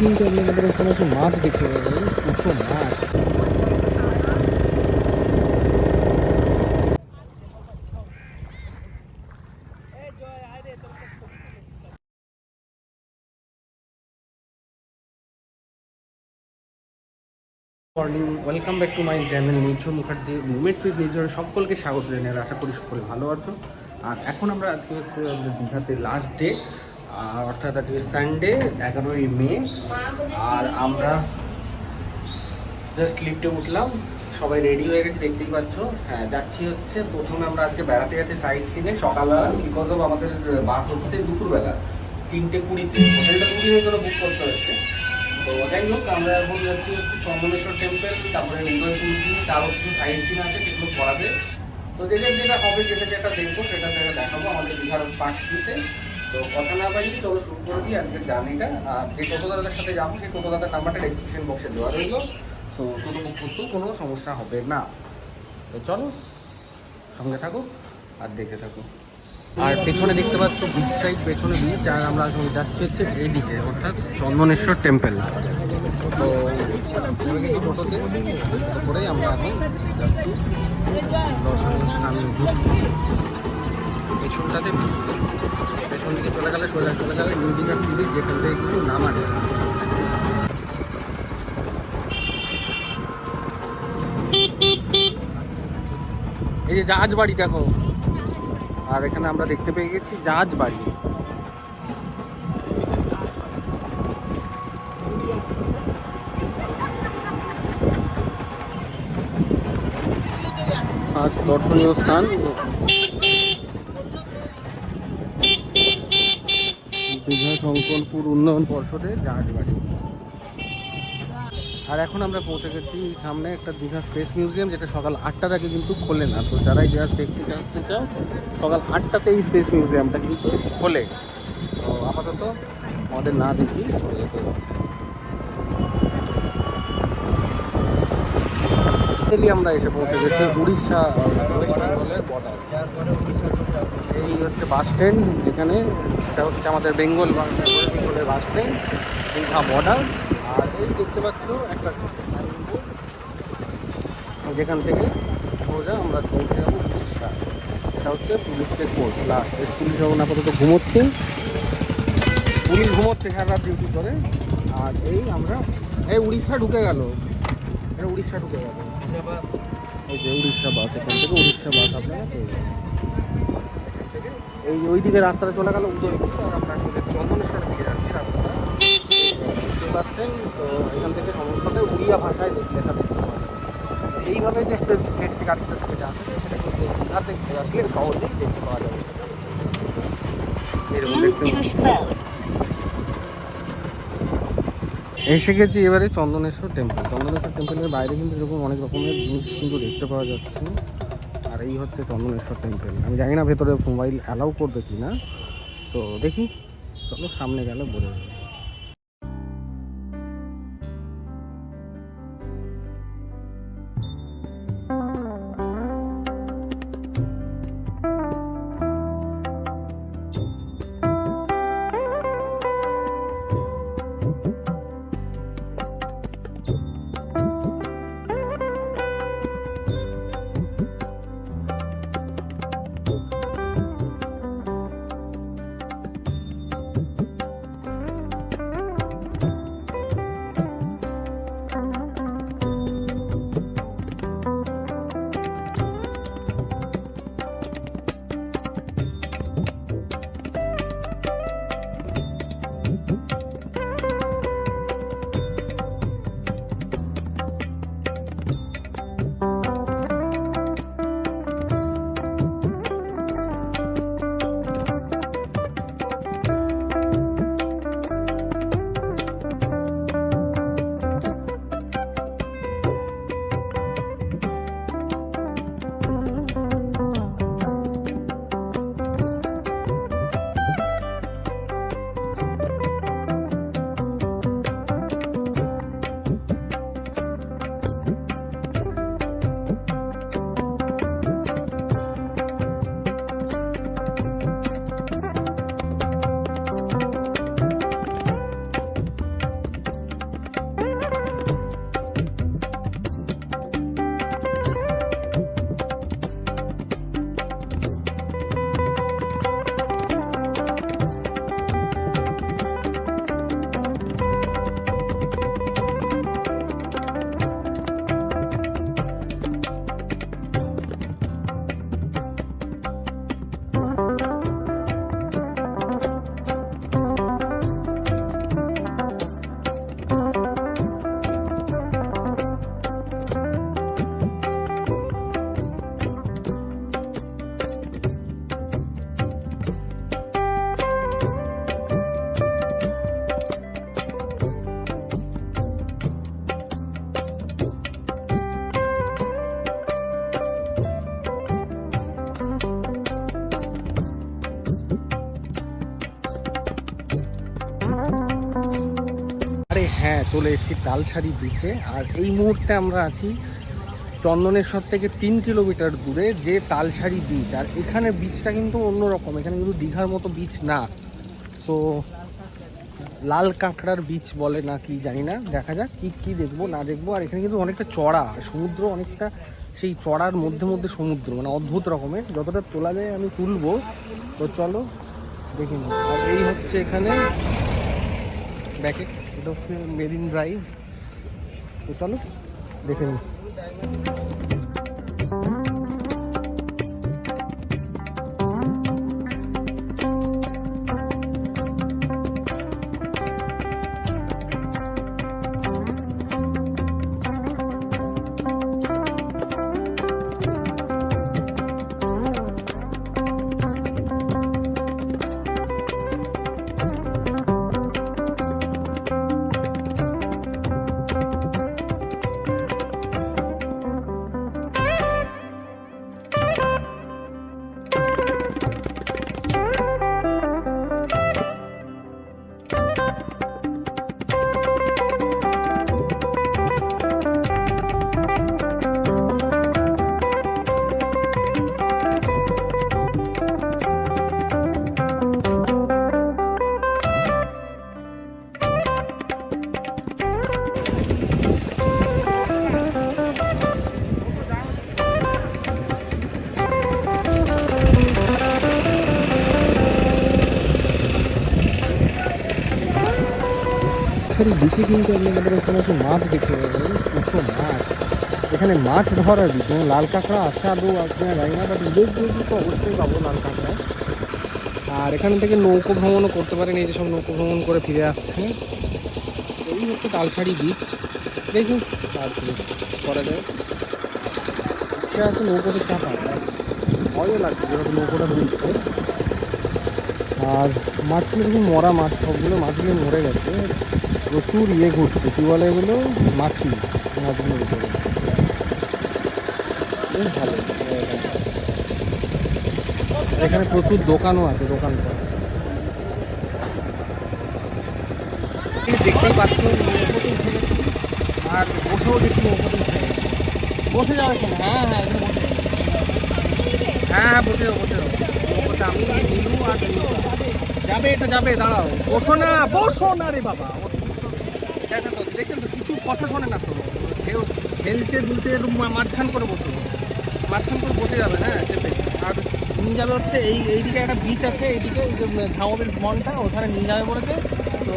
কিন্তু আপনি আমাদের ওখানে একটা মাছ দেখতে পাবেন দুটো মাছ। Morning welcome back to my channel Nirjhar Mukherjee movement with Nirjhar সকলকে স্বাগত জানাই। আশা করি সকলে ভালো আছো। আর এখন আমরা আজকে হচ্ছে আমাদের দীঘাতে লাস্ট ডে অর্থাৎ আজকে সানডে এগারোই মে, আর আমরা জাস্ট লিফটে উঠলাম। সবাই রেডি হয়ে গেছে, দেখতেই পাচ্ছ। হ্যাঁ যাচ্ছি হচ্ছে, প্রথমে আমরা আজকে বেড়াতে যাচ্ছি সাইড সিনে সকালবেলা বিকজ অফ আমাদের বাস হচ্ছে দুপুরবেলা। তিনটে কুড়িতে। হোটেলটা কুড়ি হয়ে গেলে বুক করতে হচ্ছে। তো যাই হোক, আমরা এখন যাচ্ছি হচ্ছে চন্দনেশ্বর টেম্পল তারপরে উদয়পুর আরও কিছু সাইড সিন আছে, সেগুলো করাবে। তো যেটা যেটা হবে, যেটা যেটা দেখব, সেটা সেটা দেখাবো আমাদের দীঘার পার্ট থ্রিতে তো কথা না বাড়িয়ে চলো শুরু করে দিই আজকের জার্নিটা। আর যে টোটো দাদার সাথে যাব, সেই টোটো দাদার নাম্বারটা ডিসক্রিপশন বক্সে দেওয়া রইল। তো টোটো বুক করতেও কোনো সমস্যা হবে না। তো চলো, সঙ্গে থাকো আর দেখে থাকো। আর পেছনে দেখতে পাচ্ছ বিচ সাইড পেছনে বিচ আর আমরা যাচ্ছি হচ্ছে এই অর্থাৎ চন্দনেশ্বর টেম্পল তো গেছি করেই আমরা এখন যাচ্ছি। দর্শনীয় স্থান পেছনটাতে পেছন দিকে চলে গেলে সোজা চলে গেলে নিউ দীঘা সি যেখান থেকে কিন্তু নামা যায়। এই যে জাহাজ বাড়ি দেখো। আর এখানে আমরা দেখতে পেয়ে গেছি জাহাজ বাড়ি। ফার্স্ট দর্শনীয় স্থান দীঘা শঙ্করপুর উন্নয়ন পর্ষদের জাহাজ বাড়ি আর এখন আমরা পৌঁছে গেছি সামনে একটা দীঘা স্পেস মিউজিয়াম, যেটা সকাল আটটা থেকে কিন্তু খোলে না। তো যারাই দীঘা দেখতে আসতে চাও, সকাল আটটাতে এই স্পেস মিউজিয়ামটা কিন্তু খোলে। তো আপাতত আমাদের না দেখি চলে যেতে হচ্ছে। আমরা এসে পৌঁছে গেছি উড়িষ্যা ওয়েস্ট বেঙ্গলের বর্ডার এই হচ্ছে বাস স্ট্যান্ড এখানে এটা হচ্ছে আমাদের বেঙ্গল বেঙ্গলের বাস স্ট্যান্ড দীঘা বর্ডার আর এই দেখতে পাচ্ছ একটা যেখান থেকে সোজা আমরা পৌঁছে যাব উড়িষ্যা। এটা হচ্ছে পুলিশের পোস্ট লাস্ট পুলিশ এখন আপাতত ঘুমোচ্ছে। পুলিশ ঘুমোচ্ছে সারা ডিউটি করে। আর এই আমরা এই উড়িষ্যা ঢুকে গেল। এটা উড়িষ্যা ঢুকে গেল। এই যে উড়িষ্যা বাস এখান থেকে উড়িষ্যা বাস আপনারা পেয়ে যাবেন। এই ওই দিকে রাস্তাটা চলে গেল উদয়পুর আমরা দেখতে পাচ্ছেন, তো এখান থেকে উড়িয়া ভাষায় দেখতে এইভাবে যে স্টেট থেকে স্টেটে দেখতে পাওয়া যাবে এসে গেছি এবারে চন্দনেশ্বর টেম্পল চন্দনেশ্বর টেম্পলের বাইরে কিন্তু এরকম অনেক রকমের জিনিস কিন্তু দেখতে পাওয়া যাচ্ছে। এই হচ্ছে চন্দনেশ্বর টেম্পেল আমি জানি না ভেতরে মোবাইল অ্যালাউ করবে কি না তো দেখি, চলো সামনে গেলে বলে দেবো চলে এসেছি তালসারি বিচে আর এই মুহূর্তে আমরা আছি চন্দনেশ্বর থেকে তিন কিলোমিটার দূরে যে তালসারি বিচ আর এখানে বিচটা কিন্তু অন্যরকম, এখানে কিন্তু দীঘার মতো বিচ না। সো লাল কাঁকড়ার বিচ বলে না কি জানি না, দেখা যাক কি কি দেখব, না দেখব। আর এখানে কিন্তু অনেকটা চড়া, সমুদ্র অনেকটা সেই চড়ার মধ্যে মধ্যে সমুদ্র মানে অদ্ভুত রকমের। যতটা তোলা যায় আমি তুলবো। তো চলো, দেখে আর এই হচ্ছে এখানে ব্যাকে এটা হচ্ছে মেরিন ড্রাইভ তো চলো দেখে নিই। সরি বিচে কিন্তু আমাদের এখানে একটু মাছ দেখতে পাবেন প্রচুর মাছ। এখানে মাছ ধরার এবং লাল কাঁকড়া আসে আদৌ আপনারা জানি না বাট দিকে তো অবশ্যই পাবো লাল কাঁকড়া। আর এখান থেকে নৌকো ভ্রমণও করতে পারেন, এই যে সব নৌকো ভ্রমণ করে ফিরে আসছে। এই হচ্ছে তালসারি বিচ দেখি আর করা যায়। সে আছে নৌকোতে চাপা। ভয়ও লাগছে যেরকম নৌকোটা দুলছে আর মাছগুলো মরা মাছ, সবগুলো মাছগুলো মরে গেছে। প্রচুর ইয়ে ঘুরছে, কী বলে এগুলো? মাছি মাছগুলো ভিতরে বেশ ভালো এখানে প্রচুর দোকানও আছে, দোকান দেখতেই পাচ্ছ আর বসেও গেছি। বসে যাবে হ্যাঁ হ্যাঁ বসে হ্যাঁ হ্যাঁ বসে যাও বসে যাও। আমি যাবে, এটা যাবে, দাঁড়াও। বসো না বসো না রে বাবা দেখেন তো দেখেন তো, কিছু কথা শোনে না তো। কেউ দুলছে একটু মাঝখান করে বসো মাঝখান করে বসে যাবে হ্যাঁ চেপে আর নিয়ে যাবে হচ্ছে এই এইদিকে একটা বিচ আছে, এইদিকে এই যে ঝাউবের মনটা ওখানে নিয়ে যাবে বলেছে। তো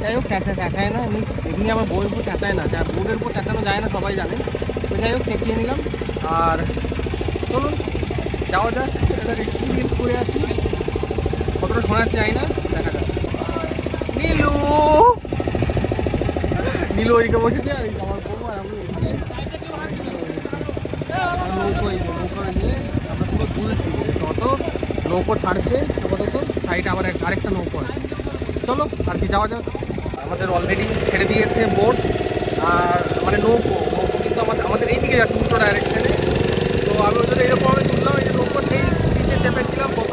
যাই হোক চেঁচা চেঁচায় না এমনি এমনি আমার বইয়ের উপর চেঁচায় না আর বোর্ডের উপর চেঁচানো যায় না, সবাই জানে। তো যাই হোক চেঁচিয়ে নিলাম। আর চলুন, যাওয়া যাক এক্সপিরিয়েন্স করে আসি। কতটা শোনা যায় না। নীলু ওইদিকে বসেছে আর এই আমার বউ আর আমি আর নৌকো এই যে, নৌকো আমরা পুরো তুলছি নৌকো ছাড়ছে আপাতত সাইডে আবার আরেকটা নৌকো আছে। চলো আর কি যাওয়া যাক। আমাদের অলরেডি ছেড়ে দিয়েছে বোট আর মানে নৌকো নৌকো কিন্তু আমাদের আমাদের এই দিকে যাচ্ছে উল্টো ডাইরেকশনে তো আমি ওই জন্য এরকম তুললাম এই যে নৌকো সেই দিকে চেপেছিলাম গত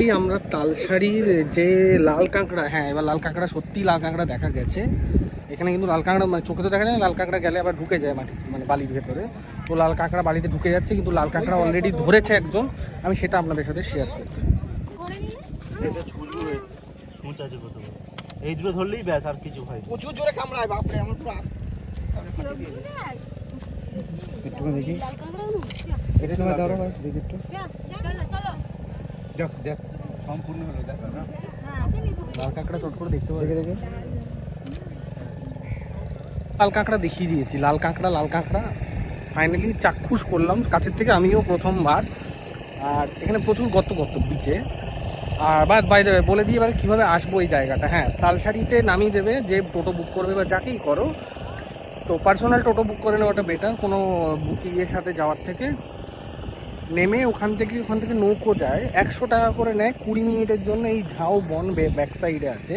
Actually আমরা তালসারির যে লাল কাঁকড়া হ্যাঁ এবার লাল কাঁকড়া সত্যি লাল কাঁকড়া দেখা গেছে। এখানে কিন্তু লাল কাঁকড়া মানে চোখে তো দেখা যায় না লাল কাঁকড়া গেলে আবার ঢুকে যায় মাটি মানে বালির ভেতরে। তো লাল কাঁকড়া বালিতে ঢুকে যাচ্ছে কিন্তু লাল কাঁকড়া অলরেডি ধরেছে একজন। আমি সেটা আপনাদের সাথে শেয়ার করছি। এই দুটো ধরলেই ব্যাস আর কিছু হয় প্রচুর জোরে কামড়ায় বাপরে আমার পুরো হাত- একটু দেখি। এটা তোমার ধরো ভাই, দেখি একটু। দেখ দেখ সম্পূর্ণ হলো দেখ না? লাল কাঁকড়া চট করে দেখতে পাবে দেখে দেখে। লাল কাঁকড়া দেখিয়ে দিয়েছি লাল কাঁকড়া লাল কাঁকড়া। ফাইনালি চাক্ষুষ করলাম কাছের থেকে আমিও প্রথমবার। আর এখানে প্রচুর গর্ত গর্ত বিচে আর বাদ বাইরে বলে দিয়ে এবার কীভাবে আসব এই জায়গাটা? হ্যাঁ তালসারিতে নামিয়ে দেবে যে টোটো বুক করবে বা যাকেই করো। তো পার্সোনাল টোটো বুক করে নেওয়াটা বেটার কোনো বুকিংয়ের সাথে যাওয়ার থেকে। নেমে ওখান থেকে ওখান থেকে নৌকো যায়। একশো টাকা করে নেয়, কুড়ি মিনিটের জন্য এই ঝাউ বন ব্যাক সাইডে আছে।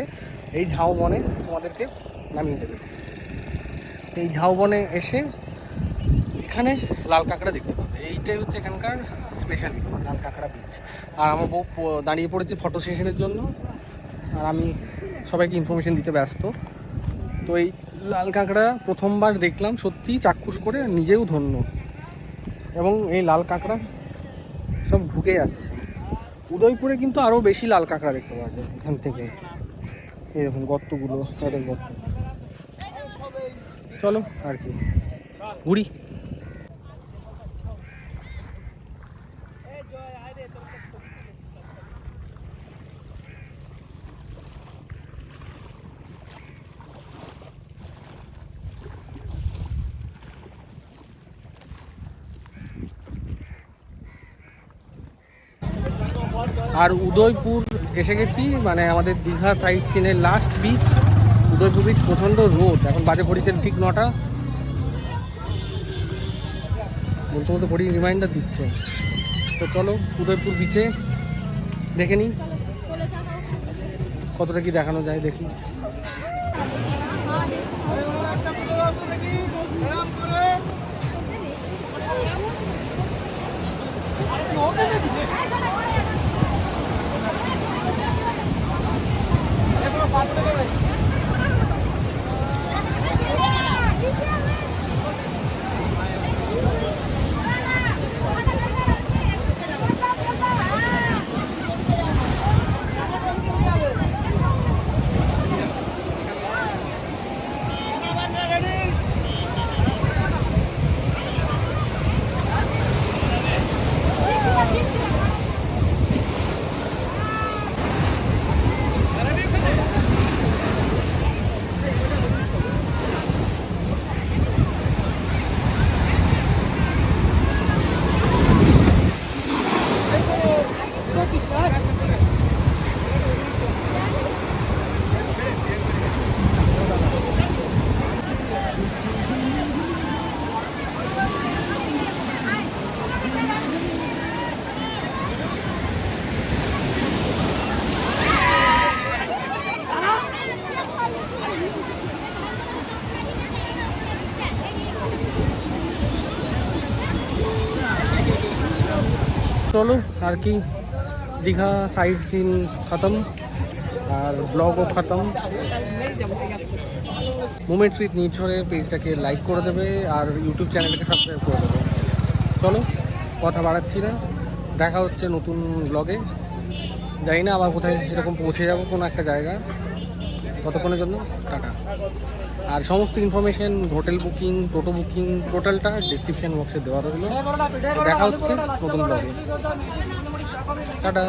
এই ঝাউ বনে তোমাদেরকে নামিয়ে দেবে। এই ঝাউ বনে এসে এখানে লাল কাঁকড়া দেখতে পাবে। এইটাই হচ্ছে এখানকার স্পেশালিটি লাল কাঁকড়া বিচ আর আমার বউ দাঁড়িয়ে পড়েছে ফটো সেশনের জন্য। আর আমি সবাইকে ইনফরমেশন দিতে ব্যস্ত। তো এই লাল কাঁকড়া প্রথমবার দেখলাম, সত্যিই চাক্ষুষ করে নিজেও ধন্য। এবং এই লাল কাঁকড়া সব ঢুকে যাচ্ছে। উদয়পুরে কিন্তু আরও বেশি লাল কাঁকড়া দেখতে পাওয়া যায় এখান থেকে। এরকম গর্তগুলো, তাদের গর্ত। চলো আর কি। ঘুরি। আর উদয়পুর এসে গেছি মানে আমাদের দীঘা সাইড সিনের লাস্ট বিচ উদয়পুর বিচ প্রচণ্ড রোদ, এখন বাজে ঘড়িতে ঠিক নটা। বলতে বলতে ঘড়ি রিমাইন্ডার দিচ্ছে। তো চলো উদয়পুর বিচে দেখে নিই, কতটা কি দেখানো যায় দেখি। पाच চলো আর কি দীঘা সাইড সিন খতম আর ব্লগও খতম মুমেন্ট উইথ নিচরে পেজটাকে লাইক করে দেবে আর ইউটিউব চ্যানেলটাকে সাবস্ক্রাইব করে দেবে চলো কথা বাড়াচ্ছি না দেখা হচ্ছে নতুন ব্লগে জানি না আবার কোথায় এরকম পৌঁছে যাব কোনো একটা জায়গা ততক্ষণের জন্য টাটা আর সমস্ত information hotel booking toto booking টোটালটা ডিসক্রিপশন বক্সে দেওয়া রইল দেখা হচ্ছে নতুন ব্লগে টাটা